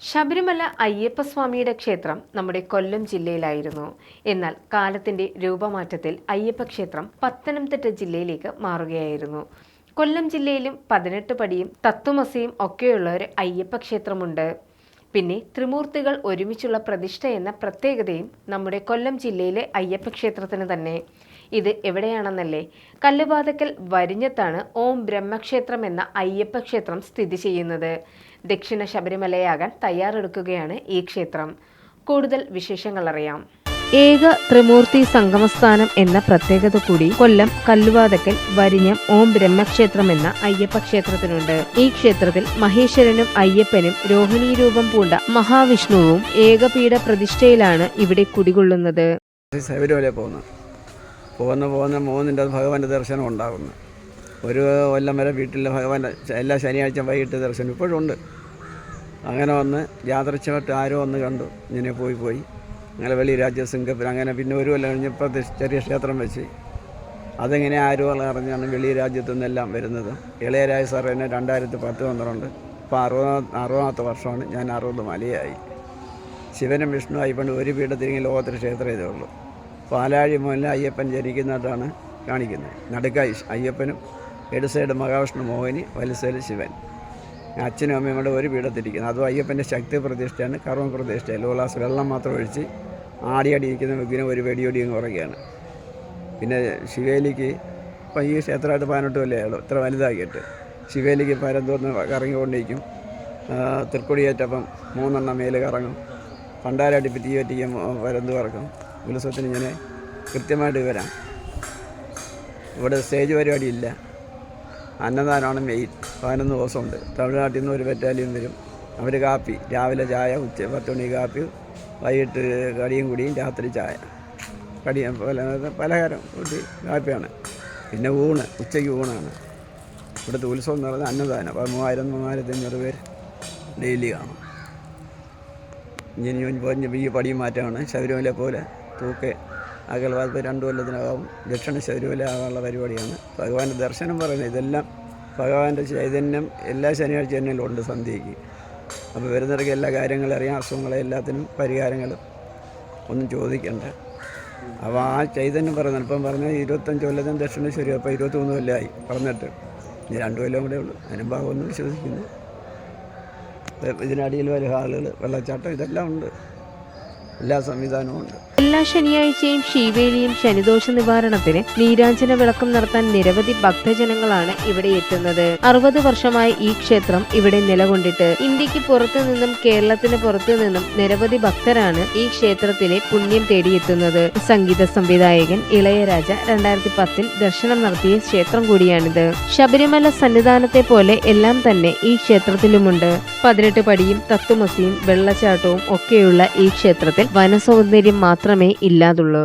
ശബരിമല അയ്യപ്പസ്വാമിയുടെ ക്ഷേത്രം നമ്മുടെ കൊല്ലം ജില്ലയിലായിരുന്നു. എന്നാൽ കാലത്തിന്റെ രൂപമാറ്റത്തിൽ അയ്യപ്പക്ഷേത്രം പത്തനംതിട്ട ജില്ലയിലേക്ക് മാറുകയായിരുന്നു. കൊല്ലം ജില്ലയിലും പതിനെട്ട് പടിയും തത്വമസിയും ഒക്കെയുള്ള ഒരു അയ്യപ്പക്ഷേത്രമുണ്ട് പിന്നെ ത്രിമൂർത്തികൾ ഒരുമിച്ചുള്ള പ്രതിഷ്ഠ എന്ന പ്രത്യേകതയും നമ്മുടെ കൊല്ലം ജില്ലയിലെ അയ്യപ്പ ക്ഷേത്രത്തിന് തന്നെ. ഇത് എവിടെയാണെന്നല്ലേ? കല്ലുപാതക്കൽ വരിഞ്ഞത്താണ് ഓം ബ്രഹ്മക്ഷേത്രം എന്ന അയ്യപ്പ ക്ഷേത്രം സ്ഥിതി ചെയ്യുന്നത്. ദക്ഷിണ ശബരിമലയാകാൻ തയ്യാറെടുക്കുകയാണ് ഈ ക്ഷേത്രം. കൂടുതൽ വിശേഷങ്ങൾ അറിയാം. ഏക ത്രിമൂർത്തി സംഗമസ്ഥാനം എന്ന പ്രത്യേകത കൂടി കൊല്ലം കല്ലുവാതക്കൽ വരിഞ്ഞം ഓം ബ്രഹ്മക്ഷേത്രം എന്ന അയ്യപ്പ ക്ഷേത്രത്തിനുണ്ട് ഈ ക്ഷേത്രത്തിൽ മഹേശ്വരനും അയ്യപ്പനും രോഹിണി രൂപം പൂണ്ട മഹാവിഷ്ണുവും ഏകപീഠ പ്രതിഷ്ഠയിലാണ് ഇവിടെ കുടികൊള്ളുന്നത്. ശബരിമല പോകുന്നു പോകുന്ന പോകുന്ന മൂന്നിന്റെ ഭഗവാന്റെ ദർശനം ഉണ്ടാകുന്നു. ഒരു കൊല്ലം വരെ വീട്ടിലെ ഭഗവാന്റെ എല്ലാ ശനിയാഴ്ച വൈകിട്ട് ദർശനം ഇപ്പോഴും ഉണ്ട് അങ്ങനെ വന്ന് യാദർച്ഛമായിട്ട് ആരോ ഒന്ന് കണ്ടു. ഇങ്ങനെ പോയി പോയി. അങ്ങനെ വലിയ രാജ്യ സിംഗപ്പൂർ അങ്ങനെ പിന്നെ ഒരു കൊല്ലം കഴിഞ്ഞപ്പോൾ ചെറിയ ക്ഷേത്രം വെച്ച്. അതെങ്ങനെ ആരോ അറിഞ്ഞാണ് വെളിയ രാജ്യത്തു നിന്നെല്ലാം വരുന്നത്. ഇളയരായ സാർ എന്നെ രണ്ടായിരത്തി പത്ത് പന്ത്രണ്ട് ഇപ്പോൾ അറുപത് അറുപതാമത്തെ വർഷമാണ് ഞാൻ അറുപത് മലയായി. ശിവനും വിഷ്ണു പണ്ട് ഒരു പീഠത്തിരിക്കും ലോകത്തിൽ ക്ഷേത്രം ഇതേ ഉള്ളൂ. പാലാഴി മുതൽ അയ്യപ്പൻ ജനിക്കുന്നതായിട്ടാണ് കാണിക്കുന്നത്. നടുക്കായി അയ്യപ്പനും ഇട സൈഡ് മഹാവിഷ്ണു മോഹിനി വലസൈഡ് ശിവൻ. അച്ഛനും അമ്മയും കൂടെ ഒരു പീഠത്തിരിക്കുന്നത് അതും അയ്യപ്പന്റെ ശക്തി പ്രതിഷ്ഠയാണ് കർമ്മ പ്രതിഷ്ഠയാണ്. ലോലാസ് വെള്ളം മാത്രം ഒഴിച്ച് ആടിയാടിയിരിക്കുന്ന വിഘ്നം ഒരു വെടിയൊടിയും കുറയ്ക്കുകയാണ് പിന്നെ ശിവേലിക്ക് ഇപ്പം ഈ ക്ഷേത്രമായിട്ട് പതിനെട്ട് കൊല്ലമായുള്ളൂ ഇത്ര വലുതാക്കിയിട്ട്. ശിവേലിക്ക് പരന്തോന്ന് കറങ്ങിക്കൊണ്ടിരിക്കും. തൃക്കൊടിയേറ്റപ്പം മൂന്നെണ്ണം മേൽ കറങ്ങും. പണ്ടാരടിപ്പ് തീ പറ്റിക്കും പരന്തു കറക്കും. ഉത്സവത്തിന് ഞാൻ കൃത്യമായിട്ട് വരാം ഇവിടെ സ്റ്റേജ് പരിപാടി ഇല്ല അന്നദാനമാണ് മെയിൻ പതിനൊന്ന് ദിവസമുണ്ട്. തമിഴ്നാട്ടിൽ നിന്ന് ഒരു ബറ്റാലിയൻ വരും. അവർ കാപ്പി. രാവിലെ ചായ ഉച്ച പത്ത് മണി കാപ്പി വൈകിട്ട് കടിയും കുടിയും രാത്രി ചായ. കടി പല പലഹാരം കൂട്ടി കാപ്പിയാണ്. പിന്നെ ഊണ് ഉച്ചയ്ക്ക് ഊണാണ്. ഇവിടുത്തെ ഉത്സവം എന്ന് പറയുന്നത് അന്നദാനം. അപ്പോൾ മൂവായിരം മൂവായിരത്തി അഞ്ഞൂറ് പേര് ഡെയിലി കാണും. ഇനി പോയി ഈ പടിയും മാറ്റമാണ്. ശബരിമല പോലെ തൂക്കെ അകൽവാദത്ത് രണ്ട് കൊല്ലത്തിനകം ദക്ഷിണ ശബരിമല ആകാനുള്ള പരിപാടിയാണ്. ഭഗവാന്റെ ദർശനം പറയുന്നത് ഇതെല്ലാം ഭഗവാന്റെ ചൈതന്യം എല്ലാ ശനിയാഴ്ച തന്നെ ഉണ്ട് സന്ധ്യയ്ക്ക്. അപ്പോൾ വരുന്നവർക്ക് എല്ലാ കാര്യങ്ങളും അറിയാം അസുഖങ്ങളെ എല്ലാത്തിനും പരിഹാരങ്ങളും. ഒന്നും ചോദിക്കണ്ട. അപ്പോൾ ആ ചൈതന്യം പറയുന്നത് ഇപ്പം പറഞ്ഞാൽ ഇരുപത്തഞ്ച് കൊല്ലത്തിന് ദക്ഷിണ ശരി അപ്പോൾ ഇരുപത്തൊന്ന് കൊല്ലമായി പറഞ്ഞിട്ട്. ഇനി രണ്ട് കൊല്ലം കൂടെ ഉള്ളൂ. അതിനും ഭാഗമൊന്നും വിശ്വസിക്കുന്നു ഇതിനടിയിൽ വരും ഹാളുകൾ വെള്ളച്ചാട്ടം ഇതെല്ലാം ഉണ്ട്. എല്ലാ സംവിധാനവും ഉണ്ട്. എല്ലാ ശനിയാഴ്ചയും ശീവേലിയും ശനിദോഷ നിവാരണത്തിന് നീരാഞ്ജന വിളക്കം നടത്താൻ നിരവധി ഭക്തജനങ്ങളാണ് ഇവിടെ എത്തുന്നത്. അറുപത് വർഷമായി ഈ ക്ഷേത്രം ഇവിടെ നിലകൊണ്ടിട്ട് ഇന്ത്യയ്ക്ക് പുറത്തു നിന്നും കേരളത്തിന് പുറത്തു നിന്നും നിരവധി ഭക്തരാണ് ഈ ക്ഷേത്രത്തിലെ പുണ്യം തേടിയെത്തുന്നത്. സംഗീത സംവിധായകൻ ഇളയരാജ രണ്ടായിരത്തി പത്തിൽ ദർശനം നടത്തിയ ക്ഷേത്രം കൂടിയാണിത്. ശബരിമല സന്നിധാനത്തെ പോലെ എല്ലാം തന്നെ ഈ ക്ഷേത്രത്തിലുമുണ്ട്. പതിനെട്ട് പടിയും തത്തുമസിയും വെള്ളച്ചാട്ടവും ഒക്കെയുള്ള ഈ ക്ഷേത്രത്തിൽ വനസൗന്ദര്യം മാത്രമേ ഇല്ലാതുള്ളൂ.